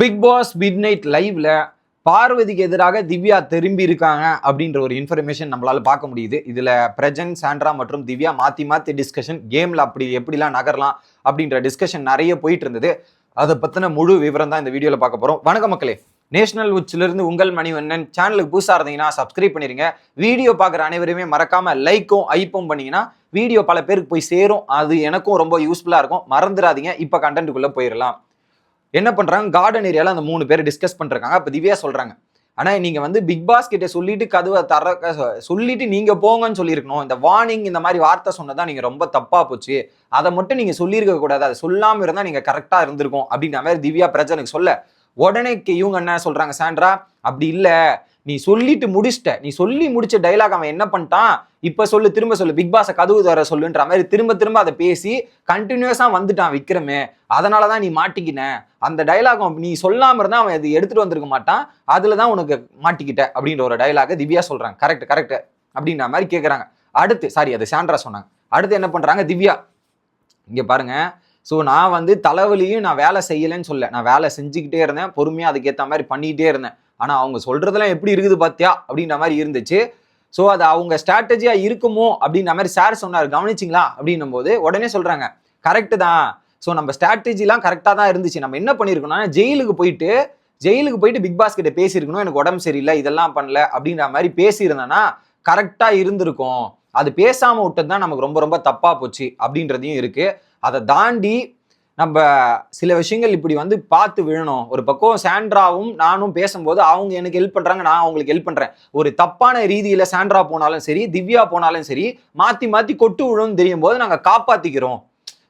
Big pass mid night லைவ்ல பார்வதிக்கு எதிராக திவ்யா திரும்பி இருக்காங்க அப்படின்ற ஒரு இன்ஃபர்மேஷன் நம்மளால பார்க்க முடியுது. இதுல பிரஜன் சாண்ட்ரா மற்றும் திவ்யா மாத்தி மாத்தி டிஸ்கஷன் கேம்ல அப்படி எப்படிலாம் நகரலாம் அப்படின்ற டிஸ்கஷன் நிறைய போயிட்டு இருந்தது. அதை பத்தின முழு விவரம் தான் இந்த வீடியோல பார்க்க போறோம். வணக்க மக்களே. நேஷனல் உச்சிலிருந்து உங்கள் மணிவண்ணன். சேனலுக்கு புதுசாக இருந்தீங்கன்னா சப்ஸ்கிரைப் பண்ணிருங்க. வீடியோ பார்க்குற அனைவருமே மறக்காம லைக்கும் ஐப்பும் பண்ணீங்கன்னா வீடியோ பல பேருக்கு போய் சேரும். அது எனக்கும் ரொம்ப யூஸ்ஃபுல்லாக இருக்கும். மறந்துடாதீங்க. இப்போ கண்டென்ட்டுக்குள்ளே போயிடலாம் என்ன பண்றாங்க? கார்டன் ஏரியால அந்த மூணு பேர் டிஸ்கஸ் பண்றாங்க அப்ப திவ்யா சொல்றாங்க. ஆனா நீங்க வந்து பிக் பாஸ் கிட்ட சொல்லிட்டு கதவை தர சொல்லிட்டு நீங்க போங்கன்னு சொல்லியிருக்கணும். இந்த வார்னிங் இந்த மாதிரி வார்த்தை சொன்னதான் நீங்க ரொம்ப தப்பா போச்சு. அதை மட்டும் நீங்க சொல்லியிருக்க கூடாது. அதை சொல்லாம இருந்தா நீங்க கரெக்டா இருந்திருக்கும் அப்படின்ற மாதிரி திவ்யா பிரச்சனைக்கு சொல்ல. உடனே இவங்க என்ன சொல்றாங்க? சாண்ட்ரா அப்படி இல்லை. நீ சொல்லிட்டு முடிச்சிட்ட. நீ சொல்லி முடிச்ச டைலாக் அவன் என்ன பண்ணிட்டான்? இப்ப சொல்லு திரும்ப சொல்லு. பிக் பாஸை கதவு தர சொல்லுன்ற மாதிரி திரும்ப திரும்ப அதை பேசி கண்டினியூஸா வந்துட்டான் விக்ரமே. அதனாலதான் நீ மாட்டிக்கின. அந்த டைலாக் நீ சொல்லாம இருந்தா அவன் இது எடுத்துட்டு வந்திருக்க மாட்டான். அதுலதான் உனக்கு மாட்டிக்கிட்ட அப்படின்ற ஒரு டைலாக திவ்யா சொல்றாங்க. கரெக்ட் கரெக்ட் அப்படின்ற மாதிரி கேட்குறாங்க அடுத்து சாரி அது சாண்ட்ரா சொன்னாங்க. அடுத்து என்ன பண்றாங்க? திவ்யா இங்க பாருங்க. ஸோ நான் வந்து தலைவலியும் நான் வேலை செய்யலைன்னு சொல்ல நான் வேலை செஞ்சுக்கிட்டே இருந்தேன். பொறுமையாக அதுக்கேற்ற மாதிரி பண்ணிக்கிட்டே இருந்தேன். ஆனால் அவங்க சொல்றதெல்லாம் எப்படி இருக்குது பார்த்தியா அப்படின்ற மாதிரி இருந்துச்சு. ஸோ அது அவங்க ஸ்ட்ராட்டஜியாக இருக்குமோ? அப்படின்ற மாதிரி சார் சொன்னார். கவனிச்சிங்களா? அப்படின்னும் போது உடனே சொல்கிறாங்க கரெக்டு தான். ஸோ நம்ம ஸ்ட்ராட்டஜிலாம் கரெக்டாக தான் இருந்துச்சு. நம்ம என்ன பண்ணியிருக்கோம்னா ஜெயிலுக்கு போயிட்டு ஜெயிலுக்கு போயிட்டு பிக் பாஸ் கிட்ட பேசியிருக்கணும். எனக்கு உடம்பு சரியில்லை இதெல்லாம் பண்ணல அப்படின்ற மாதிரி பேசியிருந்தேன்னா கரெக்டாக இருந்திருக்கும். அது பேசாமல் விட்டது தான் நமக்கு ரொம்ப ரொம்ப தப்பாக போச்சு அப்படின்றதையும் இருக்குது அதை தாண்டி நம்ம சில விஷயங்கள் இப்படி வந்து பார்த்து விழணும். ஒரு பக்கம் சாண்ட்ராவும் நானும் பேசும்போது அவங்க எனக்கு ஹெல்ப் பண்றாங்க நான் அவங்களுக்கு ஹெல்ப் பண்றேன். ஒரு தப்பான ரீதியில சாண்ட்ரா போனாலும் சரி திவ்யா போனாலும் சரி மாத்தி மாத்தி கொட்டு விழுன்னு தெரியும் போது நாங்க காப்பாத்திக்கிறோம்.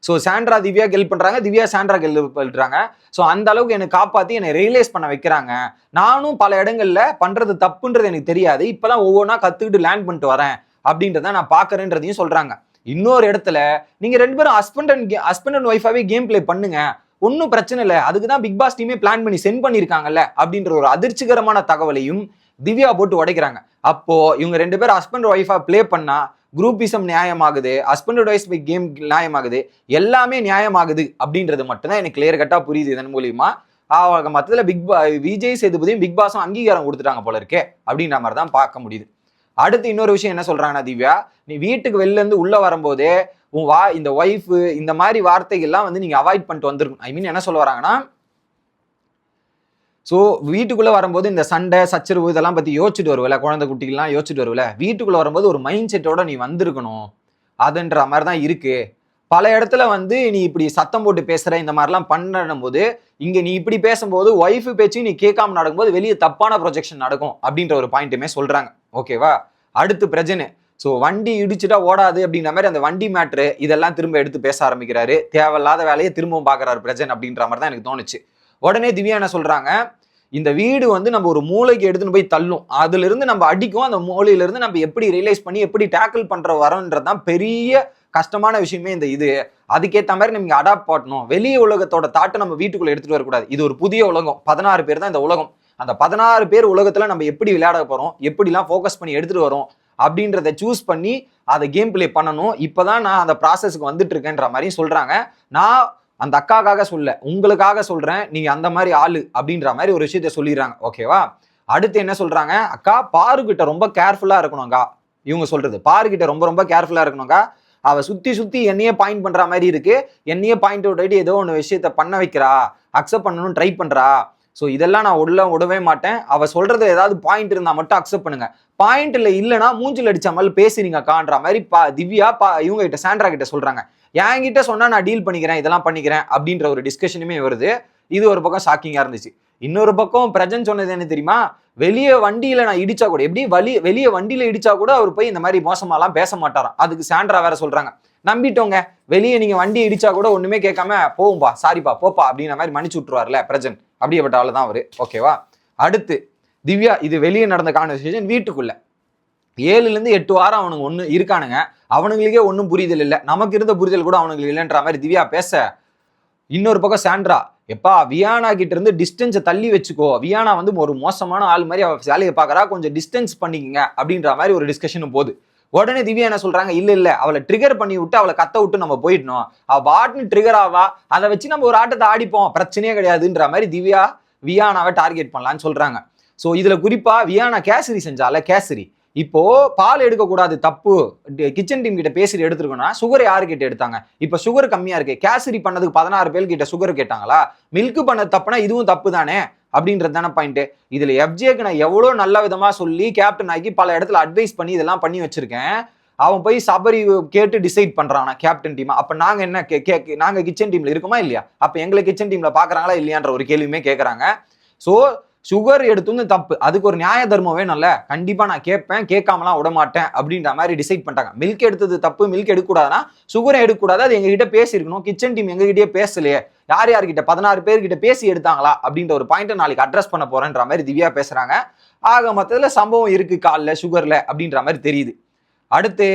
ஸோ சாண்ட்ரா திவ்யா ஹெல்ப் பண்றாங்க திவ்யா சாண்ட்ரா ஹெல்ப் பண்றாங்க. ஸோ அந்த அளவுக்கு என்னை காப்பாத்தி என்னை ரியலைஸ் பண்ண வைக்கிறாங்க. நானும் பல இடங்கள்ல பண்றது தப்புன்றது எனக்கு தெரியாது. இப்பதான் ஒவ்வொன்றா கத்துக்கிட்டு லேர்ன் பண்ணிட்டு வரேன். அப்படின்றத நான் பாக்குறேன்றதையும் சொல்றாங்க. இன்னொரு இடத்துல நீங்க ரெண்டு பேரும் ஹஸ்பண்ட் அண்ட் ஹஸ்பண்ட் அண்ட் ஒய்ஃபாவே கேம் ப்ளே பண்ணுங்க. ஒன்றும் பிரச்சனை இல்லை. அதுக்கு தான் பிக் பாஸ் டீமே பிளான் பண்ணி சென்ட் பண்ணியிருக்காங்கல்ல அப்படின்ற ஒரு அதிர்ச்சிகரமான தகவலையும் திவ்யா போட்டு உடைக்கிறாங்க. அப்போ இவங்க ரெண்டு பேரும் ஹஸ்பண்ட் ஒய்ஃபா ப்ளே பண்ணா குரூப்பிசம் நியாயமாகுது ஹஸ்பண்ட் ஒய்ஃப் கேம் நியாயமாகுது எல்லாமே நியாயமாகுது அப்படின்றது மட்டும்தான் எனக்கு கிளியர் கட்டாக புரியுது இதன் மூலியமா. அவங்க மொத்தத்தில் பிக் பா விஜய் சேதுபதியும் பிக் பாஸும் அங்கீகாரம் கொடுத்துட்டாங்க போல இருக்கே அப்படின்ற மாதிரி தான் பார்க்க முடியுது. அடுத்து இன்னொரு விஷயம் என்ன சொல்றாங்கன்னா திவ்யா நீ வீட்டுக்கு வெளில இருந்து உள்ள வரும்போதே உன் வா இந்த ஒய்ஃப் இந்த மாதிரி வார்த்தைகள்லாம் வந்து நீங்க அவாய்ட் பண்ணிட்டு வந்துருக்கணும். ஐ மீன் என்ன சொல்ல வராங்கன்னா ஸோ வீட்டுக்குள்ள வரும்போது இந்த சண்டை சச்சரவு இதெல்லாம் பத்தி யோசிச்சுட்டு வருவல குழந்தை குட்டிகள்லாம் யோசிச்சுட்டு வருவல வீட்டுக்குள்ள வரும்போது ஒரு மைண்ட் செட்டோட நீ வந்திருக்கணும். அதுன்ற மாதிரி தான் இருக்கு. பல இடத்துல வந்து நீ இப்படி சத்தம் போட்டு பேசுற இந்த மாதிரிலாம் பண்ணும் போது இங்க நீ இப்படி பேசும்போது ஒய்ஃப் பேச்சு நீ கேட்காம நடக்கும்போது வெளியே தப்பான ப்ரொஜெக்ஷன் நடக்கும் அப்படின்ற ஒரு பாயிண்ட்டுமே சொல்றாங்க. ஓகேவா அடுத்து பிரஜனை. ஸோ வண்டி இடிச்சுட்டா ஓடாது அப்படின்ற மாதிரி அந்த வண்டி மேட்ரு இதெல்லாம் திரும்ப எடுத்து பேச ஆரம்பிக்கிறாரு. தேவையில்லாத வேலையை திரும்பவும் பார்க்குறாரு பிரஜன் அப்படின்ற மாதிரி தான் எனக்கு தோணுச்சு. உடனே திவ்யா என்ன சொல்கிறாங்க இந்த வீடு வந்து நம்ம ஒரு மூளைக்கு எடுத்துன்னு போய் தள்ளும். அதுலேருந்து நம்ம அடிக்கும். அந்த மூளையிலேருந்து நம்ம எப்படி ரியலைஸ் பண்ணி எப்படி டேக்கிள் பண்ணுற வரோன்றது தான் பெரிய கஷ்டமான விஷயமே இந்த இது. அதுக்கேற்ற மாதிரி நீங்கள் அடாப்ட் பண்ணணும். வெளி உலகத்தோட தாட்டை நம்ம வீட்டுக்குள்ளே எடுத்துகிட்டு வரக்கூடாது. இது ஒரு புதிய உலகம். பதினாறு பேர் தான் இந்த உலகம். அந்த பதினாறு பேர் உலகத்துல நம்ம எப்படி விளையாட போறோம் எப்படிலாம் ஃபோக்கஸ் பண்ணி எடுத்துட்டு வரோம் அப்படின்றத சூஸ் பண்ணி அதை கேம் பிளே பண்ணணும். இப்பதான் நான் அந்த ப்ராசஸ்க்கு வந்துட்டு இருக்கேன்ற மாதிரியும் சொல்றாங்க. நான் அந்த அக்காக்காக சொல்ல உங்களுக்காக சொல்றேன் நீங்க அந்த மாதிரி ஆளு அப்படின்ற மாதிரி ஒரு விஷயத்த சொல்லிடுறாங்க. ஓகேவா அடுத்து என்ன சொல்றாங்க? அக்கா பாரு கிட்ட ரொம்ப கேர்ஃபுல்லா இருக்கணும்க்கா இவங்க சொல்றது பாரு கிட்ட ரொம்ப ரொம்ப கேர்ஃபுல்லா இருக்கணும்க்கா அவ சுத்தி சுத்தி என்னையே பாயிண்ட் பண்ற மாதிரி இருக்கு. என்னையே பாயிண்ட் அவுட் ஆகிட்டு ஏதோ ஒன்று விஷயத்த பண்ண வைக்கிறா அக்செப்ட் பண்ணணும்னு ட்ரை பண்றா. ஸோ இதெல்லாம் நான் உள்ள விடவே மாட்டேன். அவ சொல்றது ஏதாவது பாயிண்ட் இருந்தால் மட்டும் அக்செப்ட் பண்ணுங்க. பாயிண்ட் இல்லை இல்லைன்னா மூஞ்சில் அடிச்ச மாதிரி பேசுறீங்க அக்கான்ற மாதிரி பா திவ்யா பா இவங்க கிட்ட சாண்ட்ரா கிட்ட சொல்றாங்க. என்கிட்ட சொன்னா நான் டீல் பண்ணிக்கிறேன் இதெல்லாம் பண்ணிக்கிறேன் அப்படின்ற ஒரு டிஸ்கஷனுமே வருது. இது ஒரு பக்கம் ஷாக்கிங்கா இருந்துச்சு. இன்னொரு பக்கம் பிரஜன் சொன்னது என்ன தெரியுமா? வெளியே வண்டியில நான் இடிச்சா கூட எப்படி வலி வெளியே வண்டியில இடிச்சா கூட அவர் போய் இந்த மாதிரி மோசமாலாம் பேச மாட்டாராம். அதுக்கு சாண்ட்ரா வேற சொல்றாங்க. நம்பிட்டோங்க. வெளியே நீங்க வண்டி இடிச்சா கூட ஒண்ணுமே கேட்காம போகும்பா சாரிப்பா போப்பா அப்படின்ற மாதிரி மன்னிச்சு விட்டுருவார்ல பிரஜன். அப்படியேப்பட்ட ஆளு தான் அவரு. ஓகேவா அடுத்து திவ்யா இது வெளியே நடந்த கான்வர்சேஷன் வீட்டுக்குள்ள. ஏழுல இருந்து எட்டு வாரம் அவனுங்க ஒண்ணு இருக்கானுங்க. அவனுங்களுக்கே ஒன்றும் புரிதல் இல்லை. நமக்கு இருந்த புரிதல் கூட அவனுங்களுக்கு இல்லைன்ற மாதிரி திவ்யா பேச இன்னொரு பக்கம் சாண்ட்ரா எப்பா வியானா கிட்ட இருந்து டிஸ்டன்ஸை தள்ளி வச்சுக்கோ. வியானா வந்து ஒரு மோசமான ஆள் மாதிரி அவ வேலையை பார்க்கறா. கொஞ்சம் டிஸ்டன்ஸ் பண்ணிக்கங்க. அப்படின்ற மாதிரி ஒரு டிஸ்கஷனும் போகுது. உடனே திவ்யா என்ன சொல்றாங்க? இல்ல இல்ல. அவளை ட்ரிகர் பண்ணி விட்டு அவளை கத்த விட்டு நம்ம போயிடணும். அவ பாட்னு ட்ரிகர் ஆவா? அதை வச்சு நம்ம ஒரு ஆட்டத்தை ஆடிப்போம். பிரச்சனையே கிடையாதுன்ற மாதிரி திவ்யா வியானாவை டார்கெட் பண்ணலான்னு சொல்றாங்க. ஸோ இதுல குறிப்பா வியானா கேசரி செஞ்சால கேசரி. இப்போ பால் எடுக்கக்கூடாது தப்பு. கிச்சன் டீம் கிட்ட பேசிட்டு எடுத்துருக்கோம்னா சுகர் யாரு கிட்ட எடுத்தாங்க? இப்போ சுகர் கம்மியா இருக்கு. கேசரி பண்ணதுக்கு பதினாறு பேர் கிட்ட சுகர் கேட்டாங்களா? மில்க் பண்ணது தப்புனா இதுவும் தப்பு தானே அப்படின்றது தானே பாயிண்ட்டு இதில் எஃப்ஜேக்கு நான் எவ்வளோ நல்ல விதமாக சொல்லி கேப்டன் ஆகி பல இடத்துல அட்வைஸ் பண்ணி இதெல்லாம் பண்ணி வச்சுருக்கேன். அவன் போய் சபரி கேட்டு டிசைட் பண்ணுறான் கேப்டன் டீம் அப்போ நாங்கள் என்ன கே- கே- நாங்க கிச்சன் டீமில் இருக்குமா இல்லையா? அப்போ எங்களை கிச்சன் டீமில் பார்க்குறாங்களா இல்லையான்ற ஒரு கேள்வியுமே கேட்குறாங்க ஸோ சுகர் எடுத்துன்னு தப்பு. அதுக்கு ஒரு நியாய தர்மம் வேணும்ல கண்டிப்பா நான் கேட்பேன் கேட்காமலாம் விட மாட்டேன் அப்படின்ற மாதிரி டிசைட் பண்ணிட்டாங்க. மில்க் எடுத்தது தப்பு மில்க் எடுக்கக்கூடாதுன்னா சுகரை எடுக்கக்கூடாது. அது எங்ககிட்ட பேசியிருக்கணும். கிச்சன் டீம் எங்ககிட்டயே பேசலையே. யார் யார்கிட்ட? பதினாறு பேர்கிட்ட பேசி எடுத்தாங்களா அப்படின்ற ஒரு பாயிண்ட்டை நாளைக்கு அட்ரஸ் பண்ண போறேன்ற மாதிரி திவ்யா பேசுறாங்க. ஆக மொத்தத்தில் சம்பவம் இருக்கு காலில் சுகர்ல அப்படின்ற மாதிரி தெரியுது. அடுத்து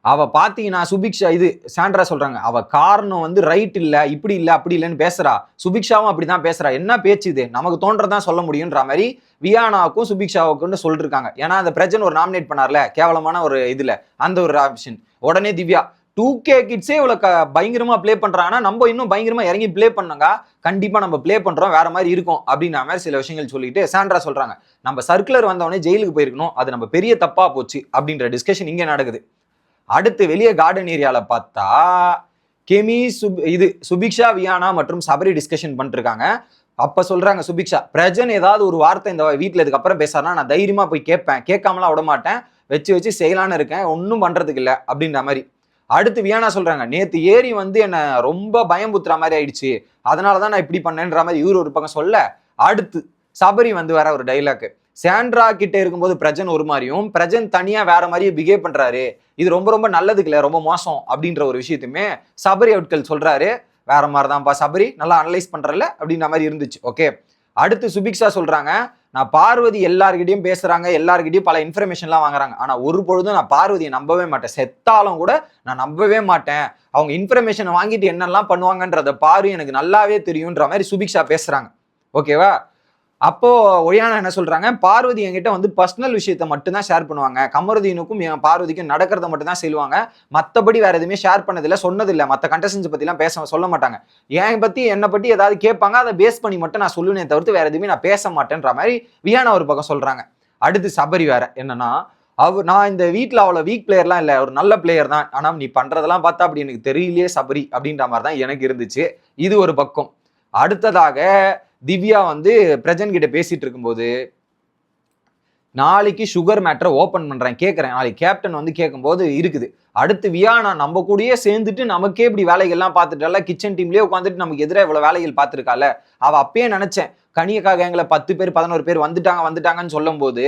அவ பாத்தீங்கன்னா சுபிக்ஷா இது சாண்ட்ரா சொல்றாங்க. அவ காரணம் வந்து ரைட் இல்ல இப்படி இல்ல அப்படி இல்லைன்னு பேசுறா. சுபிக்ஷாவும் அப்படிதான் பேசுறா. என்ன பேச்சு இது? நமக்கு தோன்றதான் சொல்ல முடியுன்ற மாதிரி வியானாவுக்கும் சுபிக்ஷாவுக்கும் சொல்லிருக்காங்க. ஏன்னா அந்த பிரஜன் ஒரு நாமினேட் பண்ணார்ல கேவலமான ஒரு இதுல அந்த ஒரு ஆப்ஷன் உடனே திவ்யா டூ கே கிட்ஸே இவ்வளவு க- பயங்கரமா ப்ளே பண்றாங்கன்னா நம்ம இன்னும் பயங்கரமா இறங்கி ப்ளே பண்ணங்க கண்டிப்பா நம்ம ப்ளே பண்றோம் வேற மாதிரி இருக்கும் அப்படின்ற மாதிரி சில விஷயங்கள் சொல்லிட்டு சாண்ட்ரா சொல்றாங்க. நம்ம சர்க்குலர் வந்தவொடனே ஜெயிலுக்கு போயிருக்கணும். அது நம்ம பெரிய தப்பா போச்சு அப்படின்ற டிஸ்கஷன் இங்கே நடக்குது. அடுத்து வெளியே கார்டன் ஏரியாவில் பார்த்தா கெமி சுப் இது சுபிக்ஷா வியானா மற்றும் சபரி டிஸ்கஷன் பண்ணிருக்காங்க. அப்போ சொல்கிறாங்க சுபிக்ஷா பிரஜன் ஏதாவது ஒரு வார்த்தை இந்த வீட்டில் இதுக்கப்புறம் பேசாருன்னா நான் தைரியமாக போய் கேட்பேன். கேட்காமலாம் விட மாட்டேன். வச்சு வச்சு செய்யலான்னு இருக்கேன். ஒன்றும் பண்ணுறதுக்கு இல்லை அப்படின்ற மாதிரி. அடுத்து வியானா சொல்கிறாங்க நேற்று ஏரி வந்து என்னை ரொம்ப பயம்புத்துற மாதிரி ஆயிடுச்சு. அதனாலதான் நான் இப்படி பண்ணேன்ற மாதிரி இவர் ஒரு பக்கம் சொல்ல. அடுத்து சபரி வந்து வர ஒரு டைலாக் சாண்ட்ரா கிட்டே இருக்கும்போது பிரஜன் ஒரு மாதிரியும் பிரஜன் தனியாக வேற மாதிரியே பிஹேவ் பண்ணுறாரு இது ரொம்ப ரொம்ப நல்லதுக்கு இல்லை ரொம்ப மோசம் அப்படின்ற ஒரு விஷயத்தையுமே சபரி அவுட்கள் சொல்றாரு. வேற மாதிரி தான்ப்பா சபரி நல்லா அனலைஸ் பண்றல அப்படின்ற மாதிரி இருந்துச்சு ஓகே அடுத்து சுபிக்ஷா சொல்றாங்க நான் பார்வதி எல்லார்கிட்டையும் பேசுறாங்க எல்லார்கிட்டையும் பல இன்ஃபர்மேஷன்லாம் வாங்குறாங்க. ஆனா ஒரு பொழுதும் நான் பார்வதியை நம்பவே மாட்டேன். செத்தாலும் கூட நான் நம்பவே மாட்டேன். அவங்க இன்ஃபர்மேஷனை வாங்கிட்டு என்னெல்லாம் பண்ணுவாங்கன்றத பாரு எனக்கு நல்லாவே தெரியுன்ற மாதிரி சுபிக்ஷா பேசுறாங்க. ஓகேவா அப்போ ஒய்யானா என்ன சொல்றாங்க? பார்வதி என்கிட்ட வந்து பர்சனல் விஷயத்த மட்டும்தான் ஷேர் பண்ணுவாங்க. கமருதீனுக்கும் என் பார்வதிக்கும் நடக்கிறத மட்டும் தான் சொல்லுவாங்க மத்தபடி வேற எதுவுமே ஷேர் பண்ணதில்ல சொன்னதில்லை. மற்ற கண்டஸ்டன்ஸ் பத்திலாம் பேச சொல்ல மாட்டாங்க. என் பத்தி என்னை பத்தி ஏதாவது கேட்பாங்க அதை பேஸ் பண்ணி மட்டும் நான் சொல்லுவேனே தவிர்த்து வேற எதுவுமே நான் பேச மாட்டேன்ற மாதிரி வியானா ஒரு பக்கம் சொல்றாங்க. அடுத்து சபரி வேற. என்னன்னா அவ நான் இந்த வீட்டில் அவ்வளோ வீக் பிளேயர்லாம் இல்லை. ஒரு நல்ல பிளேயர் தான். ஆனால் நீ பண்ணுறதெல்லாம் பார்த்தா அப்படி எனக்கு தெரியலையே சபரி அப்படின்ற மாதிரி தான் எனக்கு இருந்துச்சு. இது ஒரு பக்கம். அடுத்ததாக திவ்யா வந்து பிரஜன் கிட்ட பேசிட்டு இருக்கும்போது நாளைக்கு சுகர் மேட்டரை ஓப்பன் பண்றேன் கேட்கறேன் நாளைக்கு கேப்டன் வந்து கேட்கும்போது இருக்குது. அடுத்து வியானா நம்ம கூடயே சேர்ந்துட்டு நமக்கே இப்படி வேலைகள்லாம் பார்த்துட்டால கிச்சன் டீம்லயே உட்காந்துட்டு நமக்கு எதிராக இவ்வளவு வேலைகள் பார்த்துருக்கால. அவ அப்பயே நினைச்சேன் கனியக்காக எங்களை பத்து பேர் பதினோரு பேர் வந்துட்டாங்க வந்துட்டாங்கன்னு சொல்லும்போது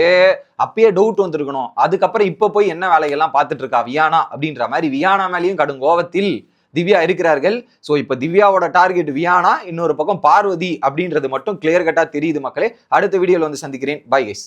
அப்பயே டவுட் வந்திருக்கணும். அதுக்கப்புறம் இப்ப போய் என்ன வேலைகள்லாம் பார்த்துட்டு இருக்கா வியானா அப்படின்ற மாதிரி வியானா மேலேயும் கடும் கோவத்தில் திவ்யா இருக்கிறார்கள். ஸோ இப்போ திவ்யாவோட டார்கெட் வியானா இன்னொரு பக்கம் பார்வதி அப்படின்றது மட்டும் கிளியர் கட்டாக தெரியுது மக்களே. அடுத்த வீடியோவில் வந்து சந்திக்கிறேன். Bye guys